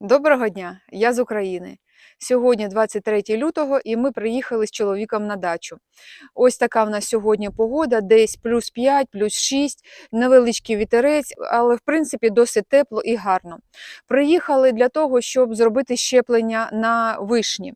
Доброго дня, я з України. Сьогодні 23 лютого, і ми приїхали з чоловіком на дачу. Ось така в нас сьогодні погода, десь плюс 5, плюс 6, невеличкий вітерець, але в принципі досить тепло і гарно. Приїхали для того, щоб зробити щеплення на вишні.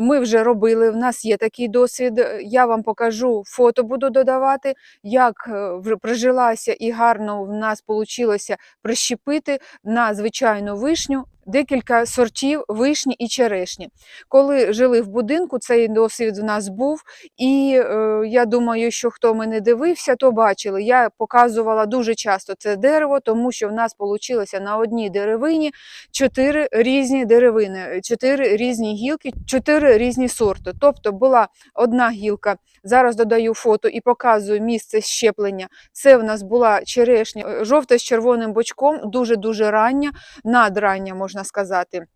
Ми вже робили, в нас є такий досвід. Я вам покажу фото, буду додавати, як е, прижилася і гарно в нас вийшло прищепити на звичайну вишню декілька сортів вишні і черешні. Коли жили в будинку, цей досвід в нас був, і е, я думаю, що хто мене дивився, то бачили. Я показувала дуже часто це дерево, тому що в нас вийшло на одній деревині чотири різні деревини, чотири різні гілки, чотири різні сорти. Тобто була одна гілка. Зараз додаю фото і показую місце щеплення. Це в нас була черешня жовта з червоним бочком, дуже дуже рання, надрання можна сказати.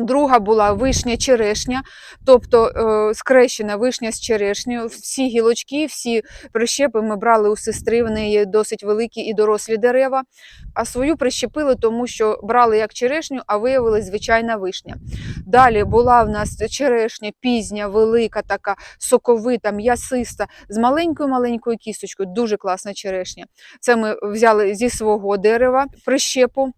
Друга була вишня черешня, тобто е, скрещена вишня з черешнею. Всі гілочки, всі прищепи ми брали у сестри, в неї досить великі і дорослі дерева. А свою прищепили, тому що брали як черешню, а виявилась звичайна вишня. Далі була в нас черешня пізня, велика, така соковита, м'ясиста, з маленькою-маленькою кісточкою. Дуже класна черешня. Це ми взяли зі свого дерева прищепу.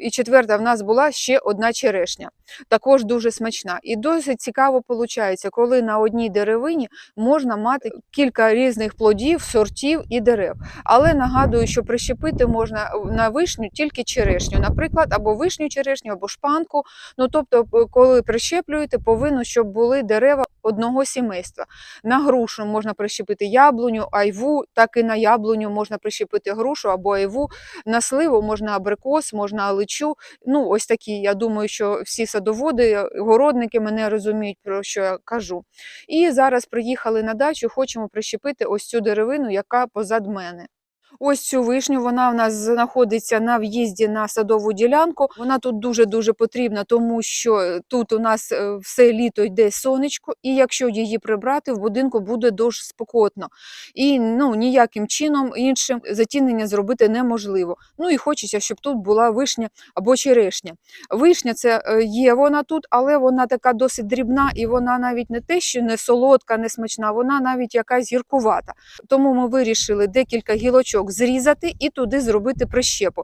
І четверта в нас була ще одна черешня, також дуже смачна. І досить цікаво виходить, коли на одній деревині можна мати кілька різних плодів, сортів і дерев. Але нагадую, що прищепити можна на вишню тільки черешню, наприклад, або вишню черешню, або шпанку. Ну тобто, коли прищеплюєте, повинно, щоб були дерева одного сімейства. На грушу можна прищепити яблуню, айву, так і на яблуню можна прищепити грушу або айву, на сливу можна абрикос, можна личу. Ну, ось такі. Я думаю, що всі садоводи, городники мене розуміють, про що я кажу. І зараз приїхали на дачу, хочемо прищепити ось цю деревину, яка позад мене. Ось цю вишню, вона в нас знаходиться на в'їзді на садову ділянку. Вона тут дуже-дуже потрібна, тому що е, тут у нас е, все літо йде сонечко, і якщо її прибрати, в будинку буде дуже спекотно. І ну, ніяким чином іншим затінення зробити неможливо. Ну і хочеться, щоб тут була вишня або черешня. Вишня це е, є вона тут, але вона така досить дрібна, і вона навіть не те, що не солодка, не смачна, вона навіть якась гіркувата. Тому ми вирішили декілька гілочок зрізати і туди зробити прищепу.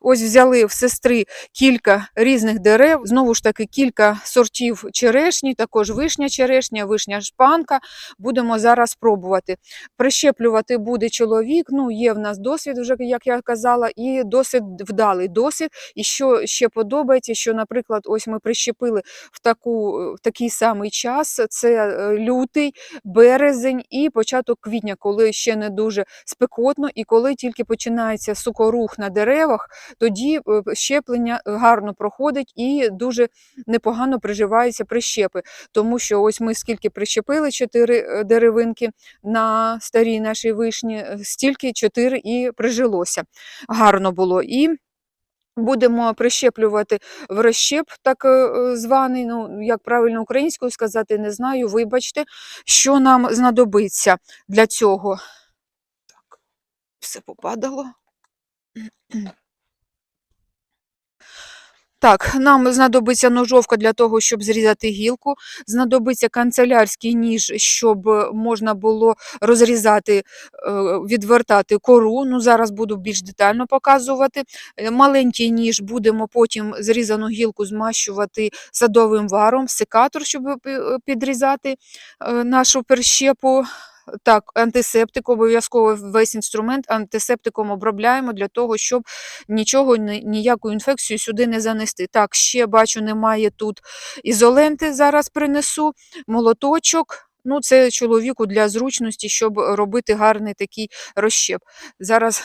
Ось взяли в сестри кілька різних дерев, знову ж таки, кілька сортів черешні, також вишня черешня, вишня шпанка. Будемо зараз пробувати. Прищеплювати буде чоловік. Ну, є в нас досвід, вже як я казала, і досить вдалий досвід. І що ще подобається, що, наприклад, ось ми прищепили в таку, в такий самий час: це е, лютий, березень і початок квітня, коли ще не дуже спекотно. і коли тільки починається сукорух на деревах, тоді е, щеплення гарно проходить і дуже непогано приживаються прищепи. Тому що ось ми скільки прищепили чотири е, деревинки на старій нашій вишні, е, стільки чотири і прижилося. Гарно було. І Будемо прищеплювати в розщеп, так званий, ну як правильно українською сказати, не знаю. Вибачте, що нам знадобиться для цього все попадало. Так, нам знадобиться ножовка для того, щоб зрізати гілку, знадобиться канцелярський ніж, щоб можна було розрізати, е, відвертати кору. Ну, Зараз буду більш детально показувати. Е, маленький ніж будемо потім зрізану гілку змащувати садовим варом, секатор, щоб е, підрізати нашу перщепу. Так, антисептик обов'язково весь інструмент антисептиком обробляємо для того, щоб нічого, ніяку інфекцію сюди не занести. Так, ще бачу, немає тут ізоленти, зараз принесу, молоточок. Ну, Це чоловіку для зручності, щоб робити гарний такий розщеп. Зараз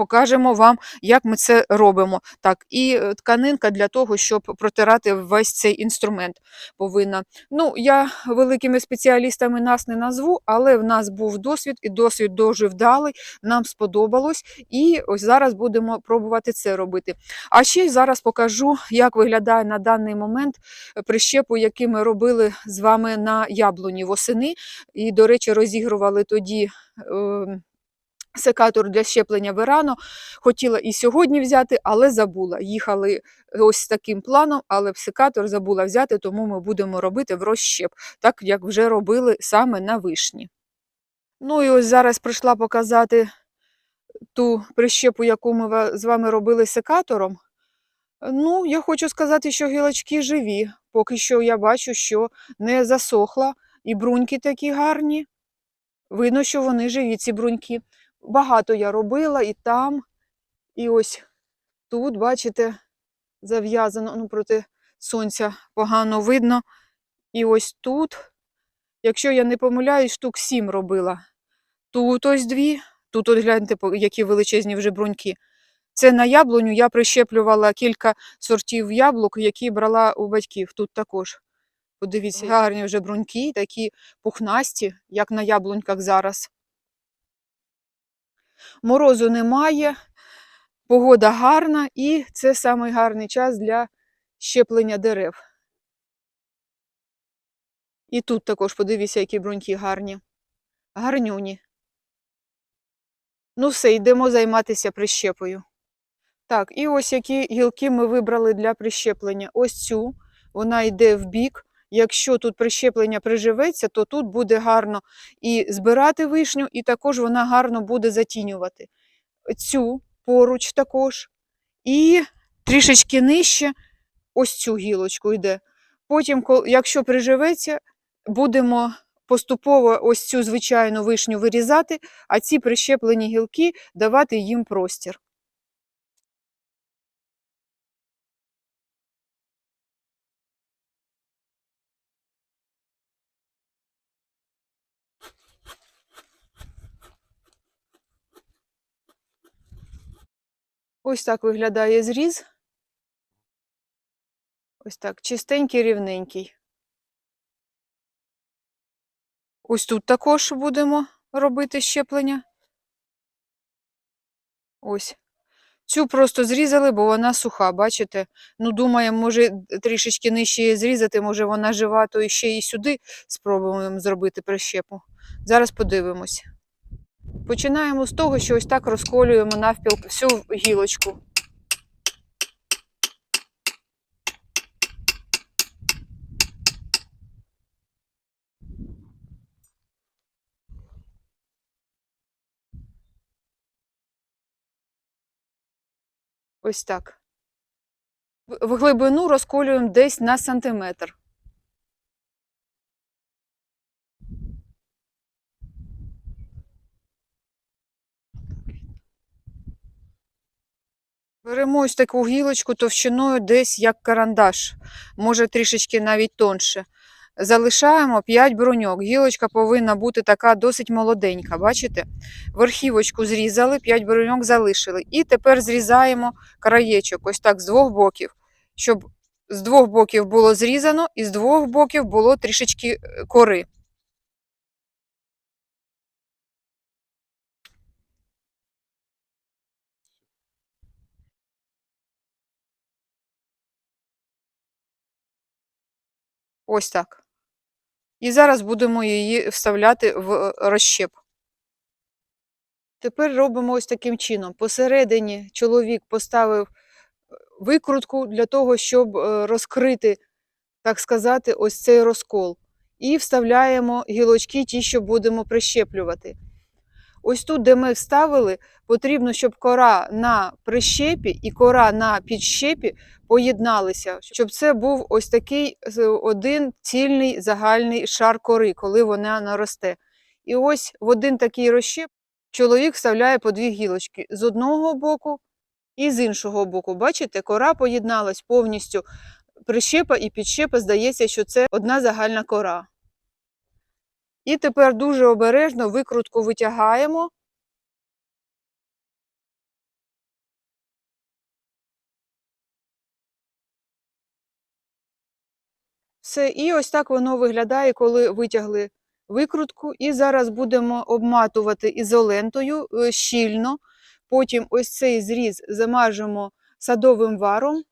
покажемо вам, як ми це робимо. Так, І е, тканинка для того, щоб протирати весь цей інструмент повинна. Ну, Я великими спеціалістами нас не назву, але в нас був досвід, і досвід дуже вдалий, нам сподобалось. І ось зараз будемо пробувати це робити. А ще зараз покажу, як виглядає на даний момент прищепу, який ми робили з вами на яблуні восени. І, до речі, розігрували тоді. Е секатор для щеплення верано. Хотіла і сьогодні взяти, але забула. Їхали ось таким планом, але секатор забула взяти, тому ми будемо робити в розщеп, так як вже робили саме на вишні. Ну і ось зараз прийшла показати ту прищепу, яку ми з вами робили секатором. Ну, я хочу сказати, що гілочки живі. Поки що я бачу, що не засохла, і бруньки такі гарні. Видно, що вони живі, ці бруньки. Багато я робила і там, і ось тут, бачите, зав'язано, ну, проти сонця погано видно. І ось тут, якщо я не помиляюсь, штук сім робила. Тут ось дві, тут от гляньте, які величезні вже бруньки. Це на яблуню я прищеплювала кілька сортів яблук, які брала у батьків. Тут також. Подивіться, гарні вже бруньки, такі пухнасті, як на яблуньках зараз. Морозу немає, погода гарна, і це самий гарний час для щеплення дерев. І тут також подивіться, які бруньки гарні. Гарнюні. Ну все, йдемо займатися прищепою. Так, і ось які гілки ми вибрали для прищеплення. Ось цю, вона йде в бік. Якщо тут прищеплення приживеться, то тут буде гарно і збирати вишню, і також вона гарно буде затінювати. Цю поруч також. І трішечки нижче ось цю гілочку йде. Потім, якщо приживеться, будемо поступово ось цю звичайну вишню вирізати, а ці прищеплені гілки давати їм простір. Ось так виглядає зріз. Ось так, чистенький, рівненький. Ось тут також будемо робити щеплення. Ось. Цю просто зрізали, бо вона суха, бачите? Ну, думаємо, може трішечки нижче зрізати, може вона жива, то ще і сюди спробуємо зробити прищепу. Зараз подивимось. Починаємо з того, що ось так розколюємо навпіл всю гілочку. Ось так. В глибину розколюємо десь на сантиметр. Беремо ось таку гілочку товщиною десь як карандаш, може трішечки навіть тонше. Залишаємо 5 бруньок. Гілочка повинна бути така досить молоденька. Бачите? Верхівочку зрізали, 5 бруньок залишили. І тепер зрізаємо краєчок, ось так з двох боків, щоб з двох боків було зрізано і з двох боків було трішечки е, кори. Ось так. І зараз будемо її вставляти в е, розщеп. Тепер робимо ось таким чином. Посередині чоловік поставив е, викрутку для того, щоб е, розкрити, так сказати, ось цей розкол. І вставляємо гілочки, ті, що будемо прищеплювати. Ось тут, де ми вставили, потрібно, щоб кора на прищепі і кора на підщепі поєдналися, щоб це був ось такий один цільний загальний шар кори, коли вона наросте. І ось в один такий розщеп чоловік вставляє по дві гілочки з одного боку і з іншого боку. Бачите, кора поєдналась повністю. Прищепа і підщепа, здається, що це одна загальна кора. І тепер дуже обережно викрутку витягаємо. Все, і ось так воно виглядає, коли витягли викрутку. І зараз будемо обматувати ізолентою е, щільно. Потім ось цей зріз замажемо садовим варом.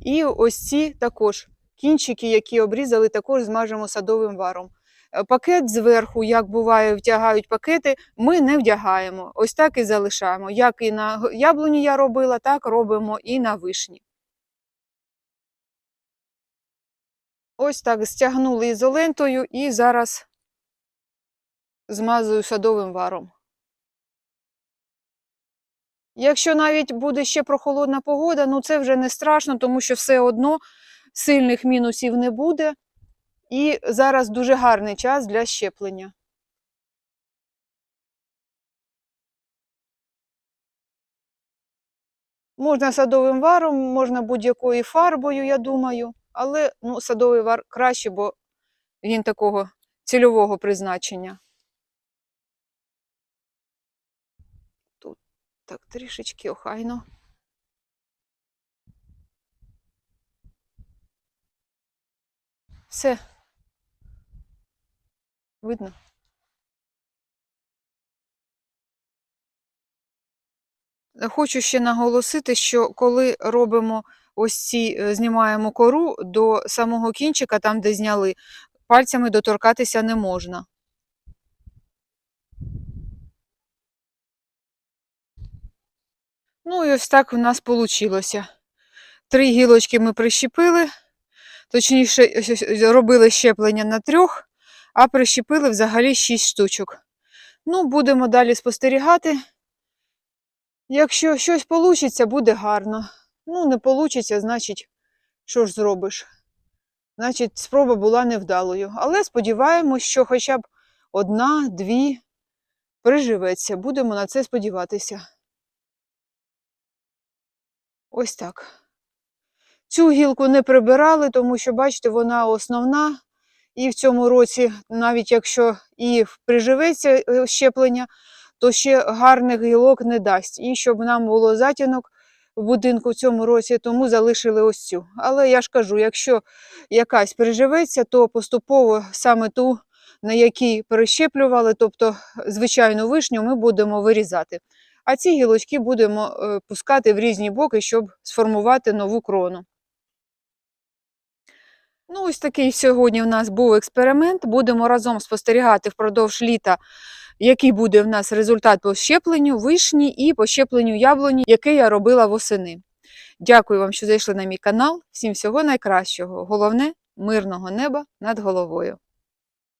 І ось ці також кінчики, які обрізали, також змажемо садовим варом. е, пакет зверху, як буває, втягають пакети, ми не вдягаємо. Ось так і залишаємо. Як і на яблуні я робила, так робимо і на вишні. Ось так стягнули ізолентою і зараз змазую садовим варом. Якщо навіть буде ще прохолодна погода, ну це вже не страшно, тому що все одно сильних мінусів не буде. І зараз дуже гарний час для щеплення. Можна садовим варом, можна будь-якою фарбою, я думаю, але ну, садовий вар краще, бо він такого цільового призначення. Тут так трішечки охайно. Все. Видно? Хочу ще наголосити, що коли робимо ось ці, е, знімаємо кору до самого кінчика, там, де зняли, пальцями доторкатися не можна. Ну і ось так у нас вийшло. Три гілочки ми прищепили, точніше, робили щеплення на трьох, а прищепили взагалі шість штучок. Ну, будемо далі спостерігати. Якщо щось вийде, буде гарно. Ну, не вийде, значить, що ж зробиш? Значить, спроба була невдалою. Але сподіваємось, що хоча б одна, дві приживеться. Будемо на це сподіватися. Ось так. Цю гілку не прибирали, тому що, бачите, вона основна. І в цьому році, навіть якщо і приживеться е, щеплення, то ще гарних гілок не дасть. І щоб нам було затінок в будинку в цьому році, тому залишили ось цю. Але я ж кажу, якщо якась приживеться, то поступово саме ту, на якій перещеплювали, тобто звичайну вишню, ми будемо вирізати. А ці гілочки будемо е, пускати в різні боки, щоб сформувати нову крону. Ну, ось такий сьогодні в нас був експеримент. Будемо разом спостерігати впродовж літа, який буде в нас результат по щепленню вишні і по щепленню яблуні, яке я робила восени. Дякую вам, що зайшли на мій канал. Всім всього найкращого. Головне мирного неба над головою.